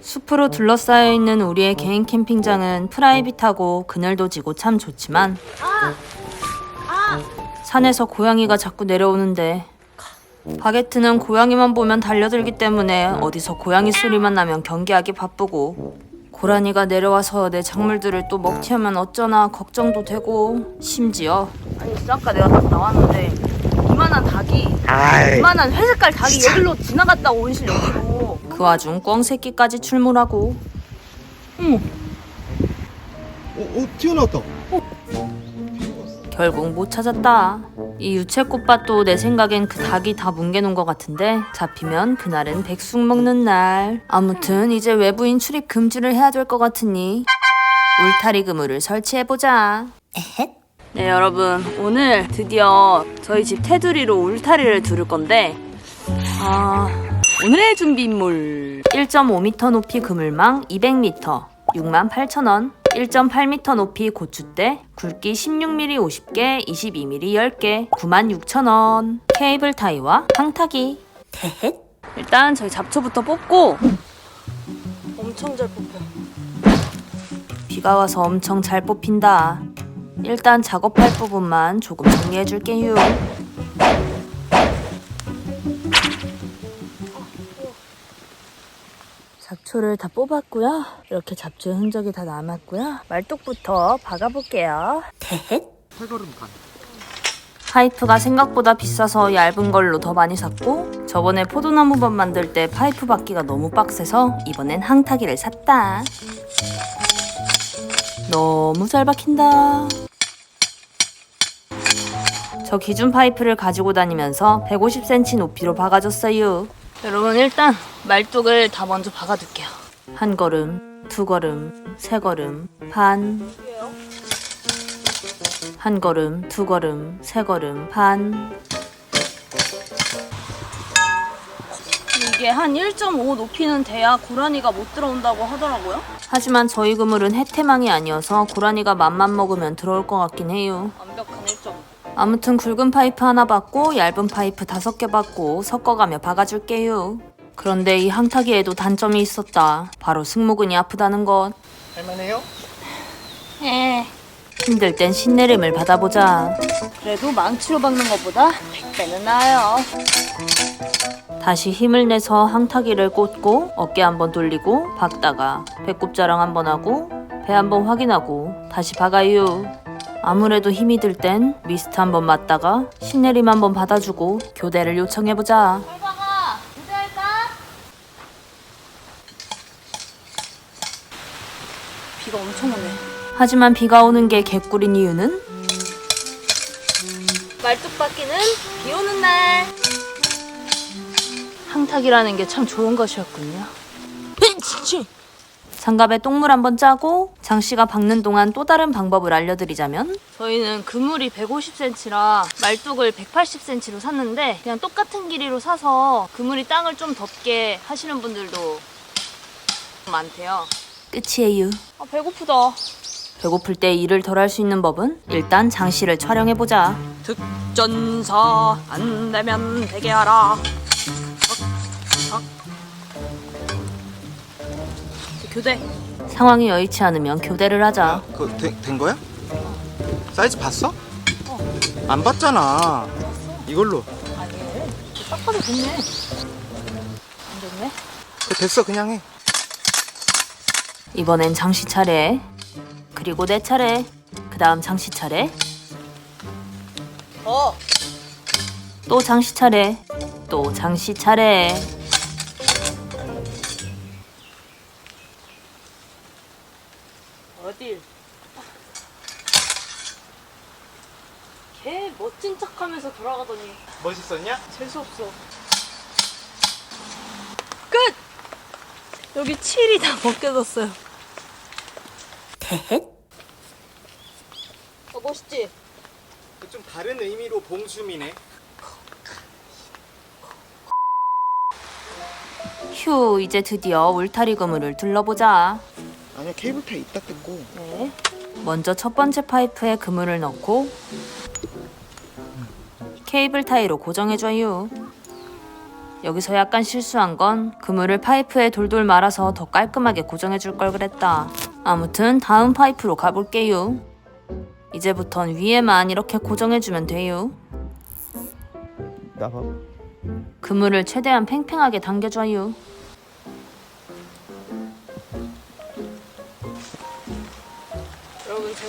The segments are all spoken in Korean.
숲으로 둘러싸여 있는 우리의 개인 캠핑장은 프라이빗하고 그늘도 지고 참 좋지만 산에서 고양이가 자꾸 내려오는데 바게트는 고양이만 보면 달려들기 때문에 어디서 고양이 소리만 나면 경계하기 바쁘고 고라니가 내려와서 내 작물들을 또 먹튀하면 어쩌나 걱정도 되고 심지어 아니 아까 내가 딱 나왔는데 이만한 닭이 이만한 회색깔 닭이 여기로 지나갔다 온실 여기로 그 와중 꿩새끼까지 출몰하고 어, 어 튀어나왔다. 결국 못 찾았다. 이 유채꽃밭도 내 생각엔 그 닭이 다 뭉개놓은 것 같은데 잡히면 그날은 백숙 먹는 날. 아무튼 이제 외부인 출입 금지를 해야 될 것 같으니 울타리 그물을 설치해보자. 에헷. 네 여러분 오늘 드디어 저희 집 테두리로 울타리를 두를 건데 아 오늘의 준비 인물 1.5m 높이 그물망 200m 68,000원. 1.8m 높이 고추대 굵기 16mm 50개 22mm 10개 96,000원. 케이블 타이와 항타기. 대헷? 일단 저희 잡초부터 뽑고. 엄청 잘 뽑혀. 비가 와서 엄청 잘 뽑힌다. 일단 작업할 부분만 조금 정리해줄게요 잡초를 다 뽑았고요. 이렇게 잡초 흔적이 다 남았고요. 말뚝부터 박아볼게요. 대헷. 팔걸음 반. 파이프가 생각보다 비싸서 얇은 걸로 더 많이 샀고 저번에 포도나무밥 만들 때 파이프 받기가 너무 빡세서 이번엔 항타기를 샀다. 너무 잘 박힌다. 저 기준 파이프를 가지고 다니면서 150cm 높이로 박아줬어요. 여러분 일단 말뚝을 다 먼저 박아둘게요. 한 걸음, 두 걸음, 세 걸음, 반. 한 걸음, 두 걸음, 세 걸음, 반. 이게 한 1.5 높이는 돼야 고라니가 못 들어온다고 하더라고요. 하지만 저희 그물은 해태망이 아니어서 고라니가 맘만 먹으면 들어올 것 같긴 해요. 완벽한 1.5. 아무튼 굵은 파이프 하나 받고 얇은 파이프 다섯 개 받고 섞어가며 박아줄게요. 그런데 이 항타기에도 단점이 있었다. 바로 승모근이 아프다는 것. 할만해요? 에. 힘들 땐 신내림을 받아보자. 그래도 망치로 박는 것보다 100배는 나아요. 다시 힘을 내서 항타기를 꽂고 어깨 한번 돌리고 박다가 배꼽 자랑 한번 하고 배 한번 확인하고 다시 박아요. 아무래도 힘이 들 땐 미스트 한 번 맞다가 신내림 한 번 받아주고 교대를 요청해보자. 교대할까? 비가 엄청 오네. 하지만 비가 오는 게 개꿀인 이유는 말뚝박기는 비 오는 날. 항탁이라는 게 참 좋은 것이었군요. 장갑에 똥물 한번 짜고 장 씨가 박는 동안 또 다른 방법을 알려드리자면 저희는 그물이 150cm라 말뚝을 180cm로 샀는데 그냥 똑같은 길이로 사서 그물이 땅을 좀 덮게 하시는 분들도 많대요. 끝이에요. 아 배고프다. 배고플 때 일을 덜 할 수 있는 법은 일단 장 씨를 촬영해보자. 특전사 안 되면 되게 하라. 교대. 상황이 여의치 않으면 교대를 하자. 그거 된, 된 거야? 사이즈 봤어? 안 봤잖아. 이걸로. 아니, 딱 봐도 됐네. 안 됐네. 그거 됐어 그냥 해. 이번엔 장씨 차례. 그리고 내 차례. 그 다음 장씨 차례. 어, 또 장씨 차례. 또 장씨 차례. 어딜? 걔 멋진 척하면서 돌아가더니 멋있었냐? 재수없어. 끝! 여기 칠이 다 벗겨졌어요. 어, 멋있지? 좀 다른 의미로 봉춤이네. 휴, 이제 드디어 울타리 그물을 둘러보자. 아니야 케이블 타이 있다 뜯고. 네. 먼저 첫 번째 파이프에 그물을 넣고 케이블 타이로 고정해줘요. 여기서 약간 실수한 건 그물을 파이프에 돌돌 말아서 더 깔끔하게 고정해 줄 걸 그랬다. 아무튼 다음 파이프로 가볼게요. 이제부턴 위에만 이렇게 고정해 주면 돼요. 나봐. 그물을 최대한 팽팽하게 당겨줘요.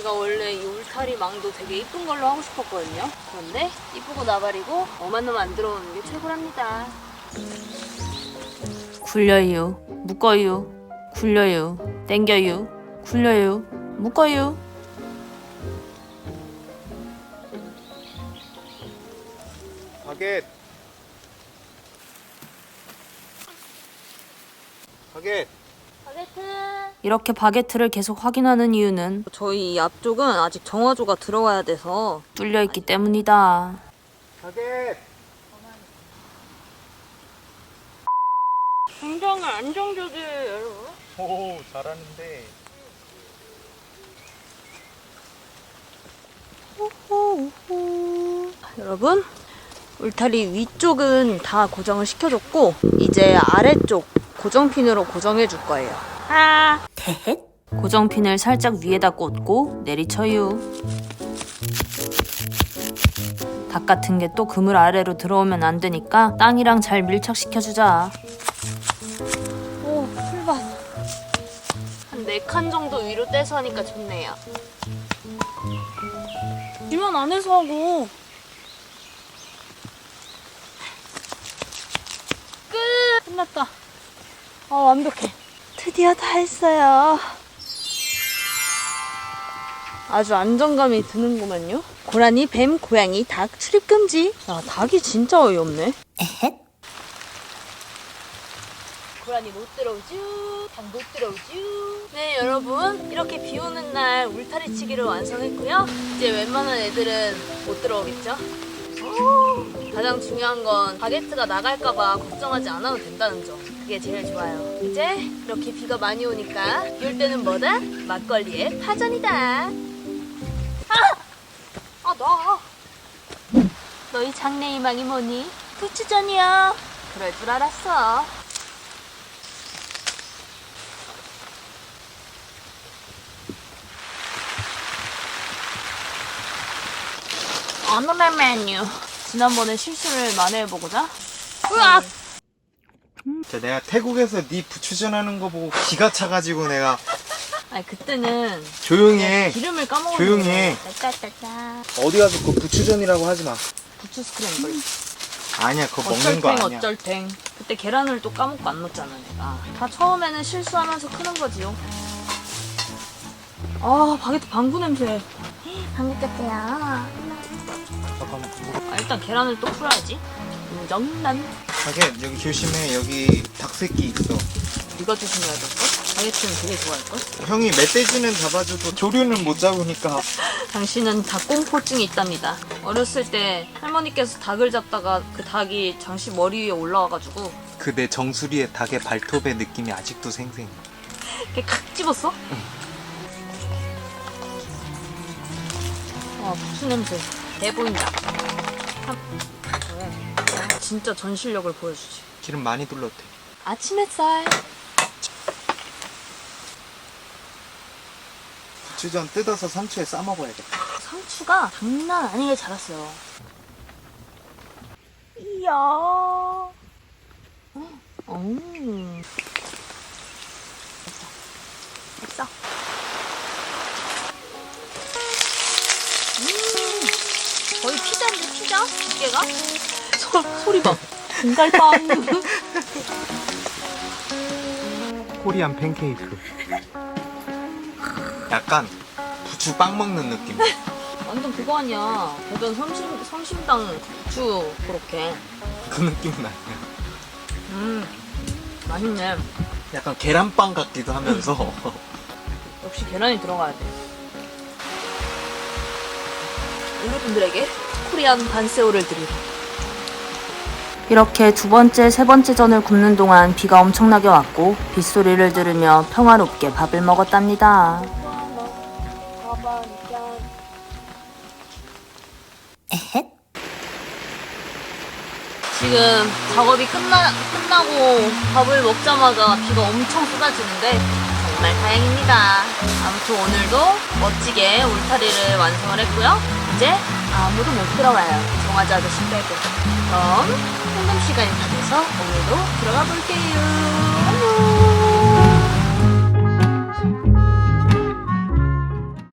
제가 원래 이 울타리 망도 되게 이쁜 걸로 하고 싶었거든요. 그런데 이쁘고 나발이고 엄한 놈 안 들어오는 게 최고랍니다. 굴려요, 묶어요, 굴려요, 땡겨요, 굴려요, 묶어요. 바겟. 바겟. 이렇게 바게트를 계속 확인하는 이유는 저희 이 앞쪽은 아직 정화조가 들어가야 돼서 뚫려 있기 때문이다. 바겟. 굉장히 안정적이에요, 여러분. 오 잘하는데. 여러분, 울타리 위쪽은 다 고정을 시켜줬고 이제 아래쪽 고정핀으로 고정해 줄 거예요. 아, 대헷. 고정핀을 살짝 위에다 꽂고 내리쳐요. 닭 같은 게 또 그물 아래로 들어오면 안 되니까 땅이랑 잘 밀착시켜주자. 오, 풀밭. 한 네 칸 정도 위로 떼서 하니까 좋네요. 이만 안에서 하고. 끝! 끝났다. 아, 완벽해. 드디어 다 했어요. 아주 안정감이 드는구만요. 고라니, 뱀, 고양이, 닭 출입 금지. 야, 닭이 진짜 어이없네. 에헷. 고라니 못 들어오죠. 닭못 들어오죠. 네, 여러분. 이렇게 비 오는 날 울타리 치기를 완성했고요. 이제 웬만한 애들은 못 들어오겠죠? 가장 중요한 건 바게트가 나갈까봐 걱정하지 않아도 된다는 점. 그게 제일 좋아요. 이제 이렇게 비가 많이 오니까 비올 때는 뭐다? 막걸리의 파전이다. 아! 아, 나. 너희 장래 희망이 뭐니? 부추전이야. 그럴 줄 알았어. 오늘의 메뉴. 지난번에 실수를 만회해보고자. 으악! 자, 내가 태국에서 네 부추전하는 거 보고 기가 차가지고 내가 아니, 그때는 조용히 해. 기름을 까먹었는데. 조용히 해. 어디 가서 그 부추전이라고 하지 마. 부추 스크램블. 아니야, 그거 먹는 거 어쩔탱 아니야. 어쩔탱. 그때 계란을 또 까먹고 안 넣었잖아 내가. 다 처음에는 실수하면서 크는 거지요. 아 바게트 방구 냄새. 방구 같아요. 잠깐만. 아, 일단 계란을 또 풀어야지. 우정남. 바겟 여기 조심해. 여기 닭새끼 있어. 네가 조심해야 될 걸. 바게트는 되게 좋아할 걸. 형이 멧돼지는 잡아줘도 조류는 못 잡으니까. 당신은 닭공포증이 있답니다. 어렸을 때 할머니께서 닭을 잡다가 그 닭이 장씨 머리 위에 올라와가지고 그 내 정수리의 닭의 발톱의 느낌이 아직도 생생해. 이렇게 칵 집었어? 와 부추 냄새 대 보인다. 참, 왜? 진짜 전 실력을 보여주지. 기름 많이 둘러도 돼. 아침 햇살. 부추전 뜯어서 상추에 싸 먹어야겠다. 상추가 장난 아니게 자랐어요. 이야. 오. 됐어. 됐어. 음. 거의 피자인데 피자? 두께가? 소, 소리 봐. 공갈빵. 코리안 팬케이크. 약간 부추 빵 먹는 느낌. 완전 그거 아니야. 배변 섬심, 섬심당 부추 그렇게. 그 느낌 나요. 음. 맛있네. 약간 계란빵 같기도 하면서. 역시 계란이 들어가야 돼. 여러분들에게 코리안 반세오를 드리러. 이렇게 두 번째, 세 번째 전을 굽는 동안 비가 엄청나게 왔고 빗소리를 들으며 평화롭게 밥을 먹었답니다. 에헷. 지금 작업이 끝나, 끝나고 밥을 먹자마자 비가 엄청 쏟아지는데 정말 다행입니다. 아무튼 오늘도 멋지게 울타리를 완성을 했고요. 이제 아무도 못 들어와요. 정화자 아저씨 빼고. 그럼 현금 시간이 다 돼서 오늘도 들어가 볼게요.